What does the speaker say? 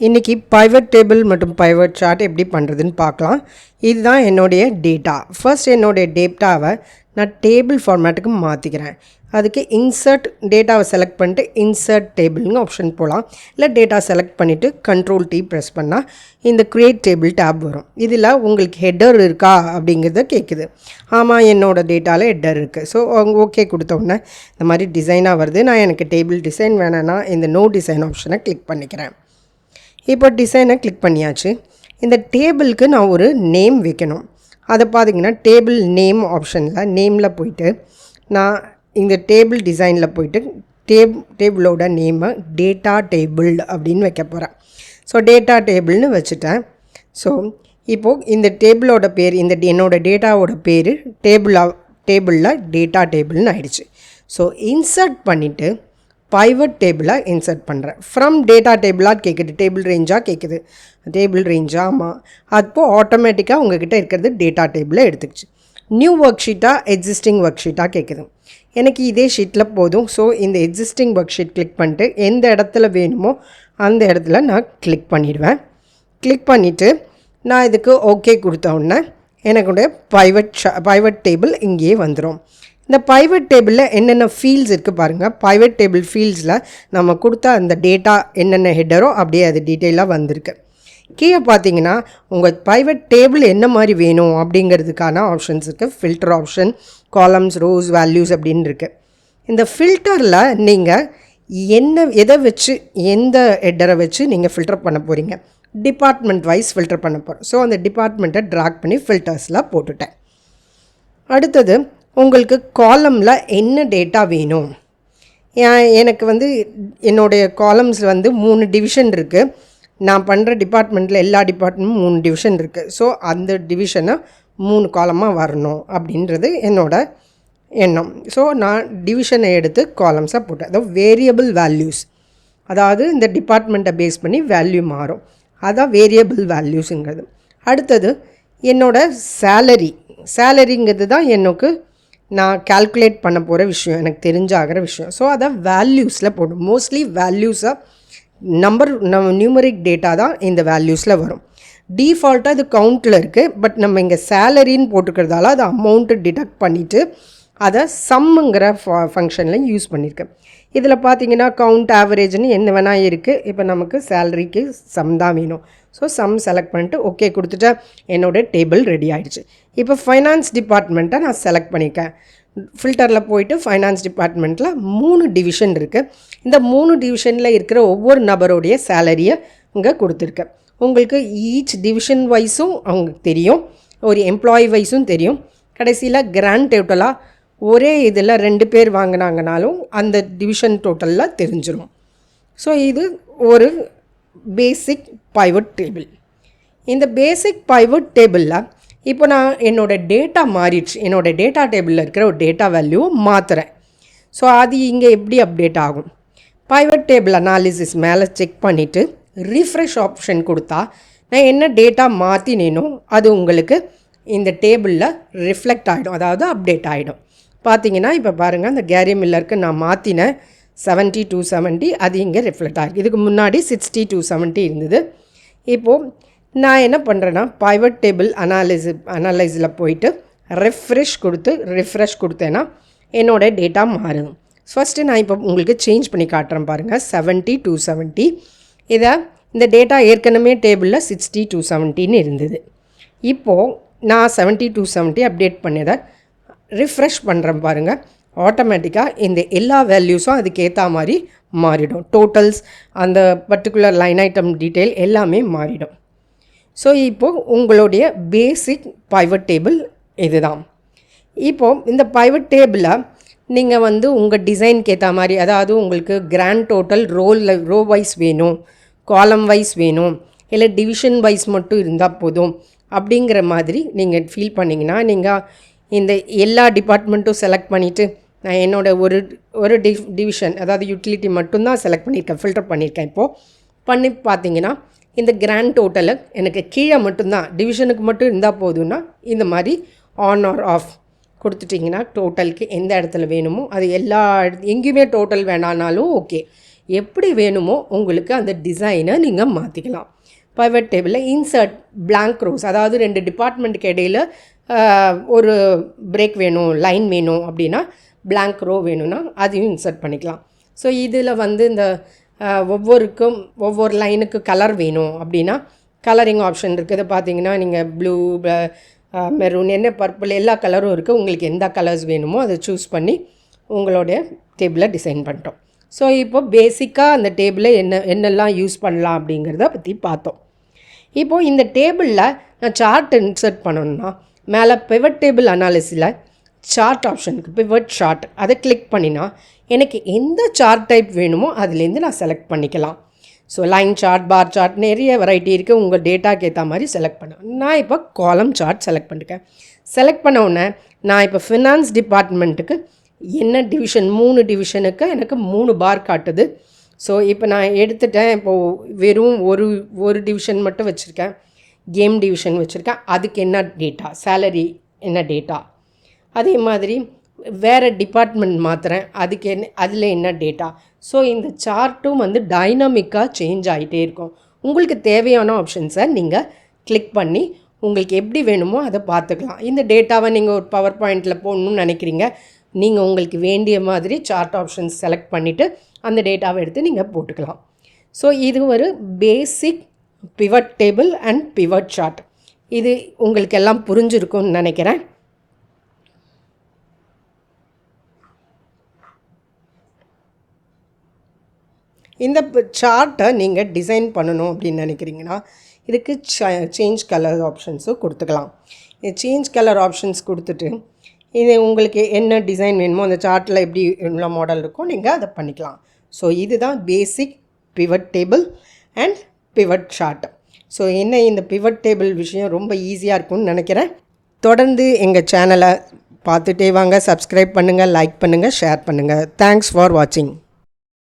இன்றைக்கி pivot table மற்றும் pivot chart எப்படி பண்ணுறதுன்னு பார்க்கலாம். இதுதான் என்னுடைய டேட்டா ஃபர்ஸ்ட் என்னுடைய டேட்டாவை நான் டேபிள் ஃபார்மேட்டுக்கு மாற்றிக்கிறேன் அதுக்கு இன்சர்ட் டேட்டாவை செலக்ட் பண்ணிட்டு இன்சர்ட் டேபிள்னு ஆப்ஷன் போகலாம் இல்லை டேட்டா செலக்ட் பண்ணிவிட்டு கண்ட்ரோல் டி ப்ரெஸ் பண்ணால் இந்த க்ரியேட் டேபிள் டேப் வரும். இதில் உங்களுக்கு ஹெட்டர் இருக்கா அப்படிங்கிறத கேட்குது. ஆமாம் என்னோடய டேட்டாவில் ஹெட்டர் இருக்குது ஸோ ஓகே கொடுத்தோன்னே இந்த மாதிரி டிசைனாக வருது. நான் எனக்கு டேபிள் டிசைன் வேணும்னா இந்த நோ டிசைன் ஆப்ஷனை கிளிக் பண்ணிக்கிறேன். இப்போ டிசைனை கிளிக் பண்ணியாச்சு. இந்த டேபிளுக்கு நான் ஒரு நேம் வைக்கணும். அதை பார்த்தீங்கன்னா டேபிள் நேம் ஆப்ஷனில் நேமில் போயிட்டு நான் இந்த டேபிள் டிசைனில் போயிட்டு டேப் டேபிளோட நேமை டேட்டா டேபிள் அப்படின்னு வைக்க போகிறேன் ஸோ டேட்டா டேபிள்னு வச்சுட்டேன். ஸோ இப்போது இந்த டேபிளோட பேர் இந்த என்னோட டேட்டாவோட பேர் டேபிளாக டேபிளில் டேட்டா டேபிள்னு ஆயிடுச்சு. ஸோ இன்சர்ட் பண்ணிவிட்டு பைவட் டேபிளாக இன்சர்ட் பண்ணுறேன் ஃப்ரம் டேட்டா டேபிளாக கேட்குது டேபிள் ரேஞ்சாக கேட்குது டேபிள் ரேஞ்சா ஆமாம் அப்போது ஆட்டோமேட்டிக்காக உங்ககிட்ட இருக்கிறது டேட்டா டேபிளை எடுத்துக்கிச்சு. நியூ ஒர்க் ஷீட்டாக எக்ஸிஸ்டிங் ஒர்க் ஷீட்டாக கேட்குது எனக்கு இதே ஷீட்டில் போதும். ஸோ இந்த எக்ஸிஸ்டிங் ஒர்க் ஷீட் கிளிக் பண்ணிட்டு எந்த இடத்துல வேணுமோ அந்த இடத்துல நான் கிளிக் பண்ணிடுவேன். கிளிக் பண்ணிவிட்டு நான் இதுக்கு ஓகே கொடுத்த உடனே எனக்குடைய ஷா பைவேட் டேபிள் இங்கேயே வந்துடும் இந்த ப்ரைவேட் டேபிளில் என்னென்ன ஃபீல்ட்ஸ் இருக்குது பாருங்கள் ப்ரைவேட் டேபிள் ஃபீல்ட்ஸில் நம்ம கொடுத்த அந்த டேட்டா என்னென்ன ஹெட்டரோ அப்படியே அது டீட்டெயிலாக வந்திருக்கு. கீழே பார்த்தீங்கன்னா உங்கள் பைவட் டேபிள் என்ன மாதிரி வேணும் அப்படிங்கிறதுக்கான ஆப்ஷன்ஸ் இருக்குது filter option columns rows values அப்படின்னு இருக்குது இந்த ஃபில்டரில் நீங்கள் என்ன எதை வச்சு எந்த ஹெட்டரை வச்சு நீங்கள் ஃபில்டர் பண்ண போகிறீங்க டிபார்ட்மெண்ட் வைஸ் ஃபில்டர் பண்ண போகிறோம் ஸோ அந்த டிபார்ட்மெண்ட்டை ட்ராக் பண்ணி ஃபில்டர்ஸில் போட்டுட்டேன். அடுத்தது உங்களுக்கு காலமில் என்ன டேட்டா வேணும்? எனக்கு வந்து என்னுடைய காலம்ஸ் வந்து மூணு டிவிஷன் இருக்குது நான் பண்ணுற டிபார்ட்மெண்ட்டில் எல்லா டிபார்ட்மெண்ட்டும் மூணு டிவிஷன் இருக்குது ஸோ அந்த டிவிஷனை மூணு காலமாக வரணும் அப்படின்றது என்னோட எண்ணம். ஸோ நான் டிவிஷனை எடுத்து காலம்ஸாக போட்டேன். அதாவது வேரியபிள் வேல்யூஸ் அதாவது இந்த டிபார்ட்மெண்ட்டை பேஸ் பண்ணி வேல்யூ மாறும். அதான் வேரியபிள் வேல்யூஸுங்கிறது அடுத்தது என்னோட சேலரி சேலரிங்கிறது தான் எனக்கு நான் கால்குலேட் பண்ண போகிற விஷயம் எனக்கு தெரிஞ்சாகிற விஷயம். ஸோ அதை வேல்யூஸில் போடும். மோஸ்ட்லி வேல்யூஸாக நம்பர் நம்ம நியூமரிக் டேட்டா தான் இந்த வேல்யூஸில் வரும். டீஃபால்ட்டாக இது கவுண்ட்டில் இருக்குது பட் நம்ம இங்கே சேலரின்னு போட்டுக்கிறதால அது அமௌண்ட்டு டிடக்ட் பண்ணிவிட்டு அதை சம்முங்கிற ஃபங்க்ஷனில் யூஸ் பண்ணியிருக்கேன் இதில் பார்த்தீங்கன்னா கவுண்ட் ஆவரேஜ்னு என்ன வேணால் இருக்குது இப்போ நமக்கு சேலரிக்கு சம் தான் வேணும். ஸோ சம் செலக்ட் பண்ணிட்டு ஓகே கொடுத்துட்டா என்னோடய டேபிள் ரெடி ஆகிடுச்சு இப்போ ஃபைனான்ஸ் டிபார்ட்மெண்ட்டை நான் செலக்ட் பண்ணியிருக்கேன் ஃபில்டரில் போயிட்டு ஃபைனான்ஸ் டிபார்ட்மெண்ட்டில் மூணு டிவிஷன் இருக்குது இந்த மூணு டிவிஷனில் இருக்கிற ஒவ்வொரு நபருடைய சேலரியை இங்கே கொடுத்துருக்கேன். உங்களுக்கு ஈச் டிவிஷன் வைஸும் அவங்களுக்கு தெரியும். ஒரு எம்ப்ளாயி வைஸும் தெரியும். கடைசியில் கிராண்ட் டோட்டலாக ஒரே இதில் ரெண்டு பேர் வாங்கினாங்கனாலும் அந்த டிவிஷன் டோட்டலில் தெரிஞ்சிடும் ஸோ இது ஒரு பேசிக் பைவட் டேபிள் இந்த பேசிக் பைவட் டேபிளில் இப்போ நான் என்னோடய டேட்டா மாறிடுச்சு. என்னோடய டேட்டா டேபிளில் இருக்கிற ஒரு டேட்டா வேல்யூவை மாற்றுறேன் ஸோ அது இங்கே எப்படி அப்டேட் ஆகும்? பைவட் டேபிள் அனாலிசிஸ் மேலே செக் பண்ணிவிட்டு ரீஃப்ரெஷ் ஆப்ஷன் கொடுத்தா நான் என்ன டேட்டா மாற்றினேனோ அது உங்களுக்கு இந்த டேபிளில் ரிஃப்ளெக்ட் ஆகிடும் அதாவது அப்டேட் ஆகிடும் பார்த்தீங்கன்னா இப்போ பாருங்கள் அந்த கேரி மில்லருக்கு நான் மாற்றினேன் செவன்ட்டி டூ செவன்ட்டி அது இங்கே ரிஃப்ளெக்ட் ஆகிருக்கு இதுக்கு முன்னாடி சிக்ஸ்டி டூ செவன்ட்டி இருந்தது. இப்போது நான் என்ன பண்ணுறேன்னா பைவட் டேபிள் அனாலிசி அனலைஸில் போயிட்டு ரெஃப்ரெஷ் கொடுத்து ரிஃப்ரெஷ் கொடுத்தேன்னா என்னோடய டேட்டா மாறும். ஃபஸ்ட்டு நான் இப்போ உங்களுக்கு சேஞ்ச் பண்ணி காட்டுறேன் பாருங்கள் செவன்ட்டி டூ செவன்ட்டி இதை இந்த டேட்டா ஏற்கனவே டேபிளில் சிக்ஸ்டி டூ செவன்ட்டின்னு இருந்தது. இப்போது நான் செவன்ட்டி டூ செவன்ட்டி அப்டேட் பண்ணதை ரிஃப்ரெஷ் பண்ணுறேன் பாருங்கள் ஆட்டோமேட்டிக்காக இந்த எல்லா வேல்யூஸும் அதுக்கேற்ற மாதிரி மாறிடும். டோட்டல்ஸ் அந்த பர்டிகுலர் லைன் ஐட்டம் டீட்டெயில் எல்லாமே மாறிடும். ஸோ இப்போது உங்களுடைய பேசிக் பைவட் டேபிள் இதுதான். இப்போது இந்த பைவட் டேபிளை நீங்கள் வந்து உங்கள் டிசைனுக்கு ஏற்ற மாதிரி அதாவது உங்களுக்கு கிராண்ட் டோட்டல் ரோலில் ரோ வைஸ் வேணும் காலம் வைஸ் வேணும் இல்லை டிவிஷன் வைஸ் மட்டும் இருந்தால் போதும் அப்படிங்கிற மாதிரி நீங்கள் ஃபீல் பண்ணிங்கன்னா நீங்கள் இந்த எல்லா டிபார்ட்மெண்ட்டும் செலக்ட் பண்ணிவிட்டு நான் என்னோடய ஒரு ஒரு டி டிவிஷன் அதாவது யூட்டிலிட்டி மட்டும்தான் செலக்ட் பண்ணியிருக்கேன் ஃபில்டர் பண்ணியிருக்கேன் இப்போது பண்ணி பார்த்தீங்கன்னா இந்த கிராண்ட் டோட்டலை எனக்கு கீழே மட்டும்தான் டிவிஷனுக்கு மட்டும் இருந்தால் போதும்னா இந்த மாதிரி ஆன் ஆர் ஆஃப் கொடுத்துட்டிங்கன்னா டோட்டலுக்கு எந்த இடத்துல வேணுமோ அது எல்லா எங்கேயுமே டோட்டல் வேணானாலும் ஓகே எப்படி வேணுமோ உங்களுக்கு அந்த டிசைனை நீங்கள் மாற்றிக்கலாம் பைவட் டேபிளில் இன்சர்ட் பிளாங்க் ரோஸ் அதாவது ரெண்டு டிபார்ட்மெண்ட்டுக்கு இடையில் ஒரு பிரேக் வேணும் லைன் வேணும் அப்படின்னா பிளாங்க் ரோ வேணும்னா அதையும் இன்சர்ட் பண்ணிக்கலாம். ஸோ இதில் வந்து இந்த ஒவ்வொருக்கும் ஒவ்வொரு லைனுக்கு கலர் வேணும் அப்படின்னா கலரிங் ஆப்ஷன் இருக்குது. பார்த்தீங்கன்னா நீங்கள் ப்ளூ மெரூன் என்ன பர்பிள் எல்லா கலரும் இருக்குது உங்களுக்கு எந்த கலர்ஸ் வேணுமோ அதை சூஸ் பண்ணி உங்களுடைய டேபிளை டிசைன் பண்ணிட்டோம். ஸோ இப்போ பேசிக்காக அந்த டேபிளை என்ன என்னெல்லாம் யூஸ் பண்ணலாம் அப்படிங்கிறத பற்றி பார்த்தோம். இப்போது இந்த டேபிளில் நான் சார்ட் இன்சர்ட் பண்ணணும்னா மேலே பிவட் டேபிள் அனாலிசியில் சார்ட் ஆப்ஷனுக்கு பிவட் சார்ட் அதை கிளிக் பண்ணினா எனக்கு எந்த சார்ட் டைப் வேணுமோ அதுலேருந்து நான் செலக்ட் பண்ணிக்கலாம். So line chart bar chart நிறைய வெரைட்டி இருக்குது உங்கள் டேட்டாக்கு ஏற்ற மாதிரி செலக்ட் பண்ணுவேன் நான் இப்போ காலம் சார்ட் செலக்ட் பண்ணிருக்கேன். செலக்ட் பண்ண உடனே நான் இப்போ ஃபினான்ஸ் டிபார்ட்மெண்ட்டுக்கு என்ன டிவிஷன் மூணு டிவிஷனுக்கு எனக்கு மூணு பார் காட்டுது. ஸோ இப்போ நான் எடுத்துட்டேன். இப்போது வெறும் ஒரு ஒரு டிவிஷன் மட்டும் வச்சுருக்கேன். கேம் டிவிஷன் வச்சுருக்கேன். அதுக்கு என்ன டேட்டா சேலரி என்ன டேட்டா அதே மாதிரி வேறு டிபார்ட்மெண்ட் மாற்றுறேன் அதுக்கு என்ன அதில் என்ன டேட்டா ஸோ இந்த சார்ட்டும் வந்து டைனாமிக்காக சேஞ்ச் ஆகிட்டே இருக்கும். உங்களுக்கு தேவையான ஆப்ஷன்ஸை நீங்கள் கிளிக் பண்ணி உங்களுக்கு எப்படி வேணுமோ அதை பார்த்துக்கலாம். இந்த டேட்டாவை நீங்கள் ஒரு பவர் பாயிண்டில் போடணும்னு நினைக்கிறீங்க. நீங்கள் உங்களுக்கு வேண்டிய மாதிரி சார்ட் ஆப்ஷன்ஸ் செலக்ட் பண்ணிவிட்டு அந்த டேட்டாவை எடுத்து நீங்கள் போட்டுக்கலாம். ஸோ இது ஒரு basic pivot table and pivot chart இது உங்களுக்கு எல்லாம் புரிஞ்சிருக்கும்னு நினைக்கிறேன். இந்த சார்ட்டை நீங்கள் டிசைன் பண்ணணும் அப்படின்னு நினைக்கிறீங்கன்னா இதுக்கு சேஞ்ச் கலர் ஆப்ஷன்ஸும் கொடுத்துக்கலாம். இது சேஞ்ச் கலர் ஆப்ஷன்ஸ் கொடுத்துட்டு இது உங்களுக்கு என்ன டிசைன் வேணுமோ அந்த சார்ட்டில் எப்படி உள்ள மாடல் இருக்கோ நீங்கள் அதை பண்ணிக்கலாம். ஸோ இதுதான் basic pivot table and pivot chart so என்ன இந்த பிவட் டேபிள் விஷயம்? ரொம்ப ஈஸியாக இருக்கும்னு நினைக்கிறேன். தொடர்ந்து எங்கள் சேனலை பார்த்துட்டே வாங்க. சப்ஸ்கிரைப் பண்ணுங்கள் லைக் பண்ணுங்கள் ஷேர் பண்ணுங்கள் தேங்க்ஸ் ஃபார் வாட்சிங்